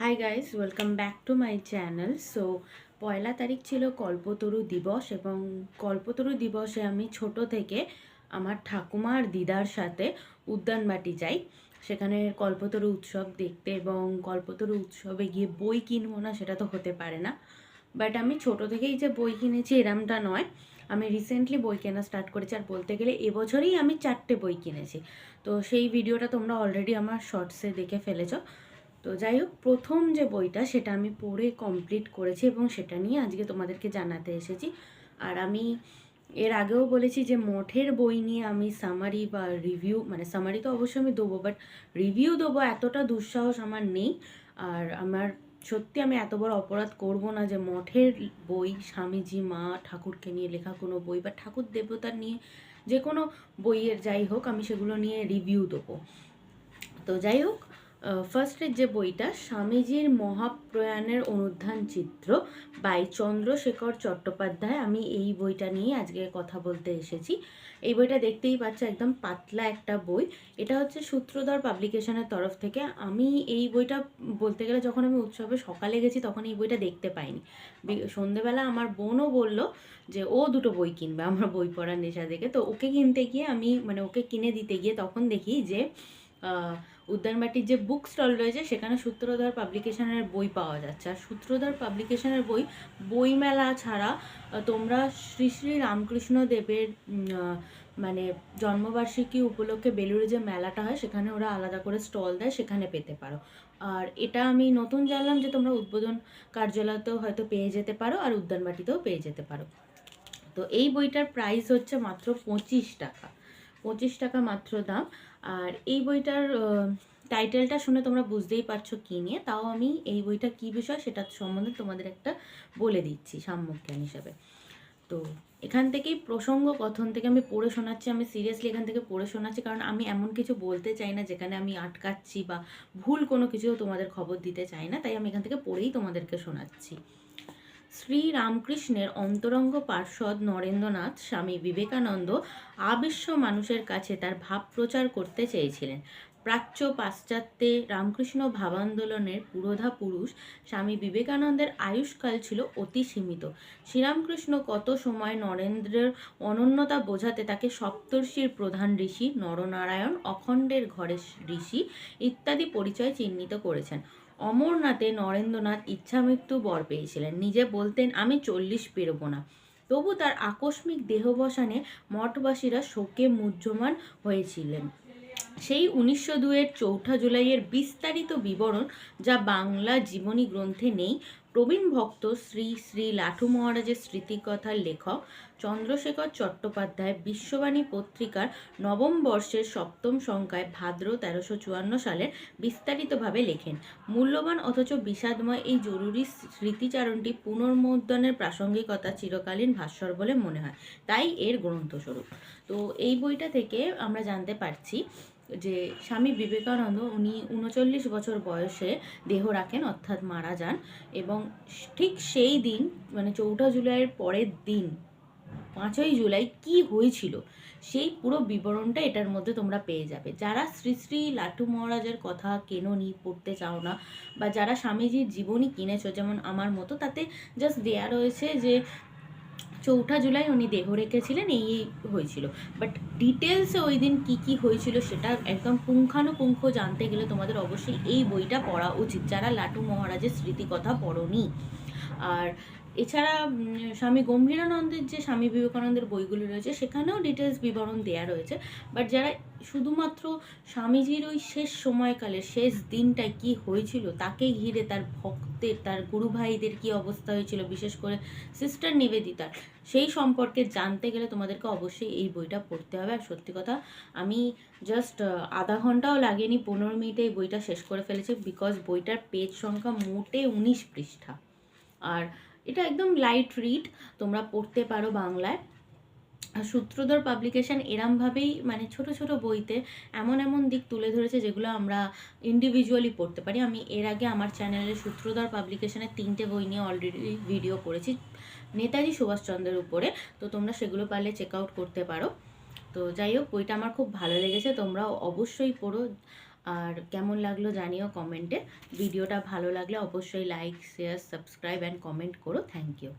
Hi guys welcome back to my channel so পয়লা তারিখ ছিল কল্পতরু দিবস এবং কল্পতরু দিবসে আমি ছোট থেকে আমার ঠাকুমা আর দিদার সাথে উদ্যানবাটি যাই। সেখানে কল্পতরু উৎসব দেখতে এবং কল্পতরু উৎসবে গিয়ে বই কিনবো না সেটা তো হতে পারে না। বাট আমি ছোট থেকেই যে বই কিনেছি এরমটা নয়। আমি রিসেন্টলি বই কেনা স্টার্ট করেছি আর বলতে গেলে এবছরেই আমি চারটে বই কিনেছি। তো সেই ভিডিওটা তোমরা অলরেডি আমার শর্টসে দেখে ফেলেছো। তো যাই হোক প্রথম যে বইটা সেটা আমি পড়ে কমপ্লিট করেছি এবং সেটা নিয়ে আজকে তোমাদেরকে জানাতে এসেছি। আর আমি এর আগেও বলেছি যে মঠের বই নিয়ে আমি সামারি বা রিভিউ মানে সামারি তো অবশ্যই আমি দেবো বাট রিভিউ দেবো এতটা দুঃসাহস আমার নেই। আর আমার সত্যি আমি এত বড় অপরাধ করব না যে মঠের বই, স্বামীজি, মা, ঠাকুরকে নিয়ে লেখা কোনো বই বা ঠাকুর দেবতার নিয়ে যে কোনো বইয়ের যাই হোক আমি সেগুলো নিয়ে রিভিউ দেবো। তো যাই হোক ফার্স্টের যে বইটা, স্বামীজির মহাপ্রয়াণের অনুধান চিত্র বাই চন্দ্রশেখর চট্টোপাধ্যায়, আমি এই বইটা নিয়ে আজকে কথা বলতে এসেছি। এই বইটা দেখতেই পাচ্ছ, একদম পাতলা একটা বই। এটা হচ্ছে সূত্রধর পাবলিকেশনের তরফ থেকে। আমি এই বইটা বলতে গেলে যখন আমি উৎসবে সকালে গেছি, তখন এই বইটা দেখতে পাইনি। সন্ধেবেলা আমার বোনও বলল যে, ও দুটো বই কিনবে, আমার বই পড়ার নেশা দেখে। তো ওকে কিনতে গিয়ে আমি মানে ওকে কিনে দিতে গিয়ে তখন দেখি যে উদ্যানবাটির যে বুক স্টল রয়েছে, সেখানে সূত্রধর পাবলিকেশনের বই পাওয়া যাচ্ছে। আর সূত্রধর পাবলিকেশনের বই, বইমেলা ছাড়া তোমরা শ্রী শ্রী রামকৃষ্ণ দেবের মানে জন্মবার্ষিকী উপলক্ষে বেলুড়ে যে মেলাটা হয়, সেখানে ওরা আলাদা করে স্টল দেয়, সেখানে পেতে পারো। আর এটা আমি নতুন জানলাম যে তোমরা উদ্বোধন কার্যালয়তেও হয়তো পেয়ে যেতে পারো, আর উদ্যানবাটিতেও পেয়ে যেতে পারো। তো এই বইটার প্রাইস হচ্ছে মাত্র পঁচিশ টাকা। পঁচিশ টাকা মাত্র দাম। আর এই বইটার টাইটেলটা শুনে তোমরা বুঝতেই পারছ কী নিয়ে। তাও আমি এই বইটা কী বিষয় সেটা সম্বন্ধে তোমাদের একটা বলে দিচ্ছি সাম্যজ্ঞান হিসাবে। তো এখান থেকেই প্রসঙ্গ কথন থেকে আমি পড়ে শোনাচ্ছি, আমি সিরিয়াসলি এখান থেকে পড়ে শোনাচ্ছি, কারণ আমি এমন কিছু বলতে চাই না যেখানে আমি আটকাচ্ছি বা ভুল কোনো কিছু তোমাদের খবর দিতে চাই না, তাই আমি এখান থেকে পড়েই তোমাদেরকে শোনাচ্ছি। শ্রী রামকৃষ্ণের অন্তরঙ্গ পার্ষদ নরেন্দ্রনাথ স্বামী বিবেকানন্দ আবিশ্ব মানুষের কাছে তার ভাব প্রচার করতে চেয়েছিলেন। প্রাচ্য পাশ্চাত্যে রামকৃষ্ণ ভাবান্দোলনের পুরোধা পুরুষ স্বামী বিবেকানন্দের আয়ুষ্কাল ছিল অতি সীমিত। শ্রীরামকৃষ্ণ কত সময় নরেন্দ্রের অনন্যতা বোঝাতে তাকে সপ্তর্ষির প্রধান ঋষি নরনারায়ণ অখণ্ডের ঘরের ঋষি ইত্যাদি পরিচয় চিহ্নিত করেছেন। অমরনাথে নরেন্দ্রনাথ ইচ্ছামৃত্যু বর পেয়েছিলেন। নিজে বলতেন, আমি চল্লিশ পেরোবো না। তবু তার আকস্মিক দেহবসানে মঠবাসীরা শোকে মুহ্যমান হয়েছিলেন। সেই উনিশশো দুয়ের চৌঠা জুলাইয়ের বিস্তারিত বিবরণ যা বাংলা জীবনী গ্রন্থে নেই প্রবীণ ভক্ত শ্রী শ্রী লাঠু মহারাজের স্মৃতিকথার লেখক চন্দ্রশেখর চট্টোপাধ্যায় বিশ্ববাণী পত্রিকার নবম বর্ষের সপ্তম সংখ্যায় ভাদ্র তেরোশো চুয়ান্ন সালের বিস্তারিতভাবে লেখেন। মূল্যবান অথচ বিষাদময় এই জরুরি স্মৃতিচারণটি পুনর্মুদ্রণের প্রাসঙ্গিকতা চিরকালীন ভাস্বর বলে মনে হয়। তাই এর গ্রন্থস্বরূপ। তো এই বইটা থেকে আমরা জানতে পারছি যে স্বামী বিবেকানন্দ উনি উনচল্লিশ বছর বয়সে দেহ রাখেন, অর্থাৎ মারা যান এবং ঠিক সেই দিন মানে চৌঠা জুলাইয়ের পরের দিন, পাঁচই জুলাই কি হয়েছিল? সেই পুরো বিবরণটা এটার মধ্যে তোমরা পেয়ে যাবে। যারা শ্রী শ্রী লাটু মহারাজের কথা কেননি, পড়তে চাও না, বা যারা স্বামীজির জীবনী কিনেছো, যেমন আমার মতো, তাতে জাস্ট দেয়া রয়েছে যে চৌঠা জুলাই উনি দেহ রেখেছিলেন, এই হয়েছিল। বাট ডিটেলসে ওই দিন কী কী হয়েছিল সেটা একদম পুঙ্খানুপুঙ্খ জানতে গেলে তোমাদের অবশ্যই এই বইটা পড়া উচিত, যারা লাটু মহারাজের স্মৃতিকথা পড়নি। আর এছাড়া স্বামী গম্ভীরানন্দের যে স্বামী বিবেকানন্দের বইগুলো রয়েছে, সেখানেও ডিটেলস বিবরণ দেওয়া রয়েছে। বাট যারা শুধুমাত্র স্বামীজির ওই শেষ সময়কালে শেষ দিনটায় কি হয়েছিল তাকে ঘিরে তার ভক্তের তার গুরু ভাইদের কি অবস্থা হয়েছিল, বিশেষ করে সিস্টার নিবেদিতার সেই সম্পর্কে জানতে গেলে তোমাদেরকে অবশ্যই এই বইটা পড়তে হবে। আর সত্যি কথা, আমি জাস্ট আধা ঘন্টাও লাগেনি, পনেরো মিনিটে এই বইটা শেষ করে ফেলেছি বিকজ বইটার পেজ সংখ্যা মোটে উনিশ পৃষ্ঠা। আর এটা একদম লাইট রিড তোমরা পড়তে পারো বাংলায়। সূত্রধর পাবলিকেশন এরমভাবেই মানে ছোট ছোট বইতে এমন এমন দিক তুলে ধরেছে যেগুলো আমরা ইন্ডিভিজুয়ালি পড়তে পারি। আমি এর আগে আমার চ্যানেলে সূত্রধর পাবলিকেশনের তিনটে বই নিয়ে অলরেডি ভিডিও করেছি নেতাজি সুভাষচন্দ্রের উপরে। তো তোমরা সেগুলো পারলে চেক আউট করতে পারো। তো যাই হোক, বইটা আমার খুব ভালো লেগেছে, তোমরাও অবশ্যই পড়ো। আর কেমন লাগল জানিও কমেন্টে ভিডিওটা ভালো লাগলে অবশ্যই like share subscribe and comment করো। Thank you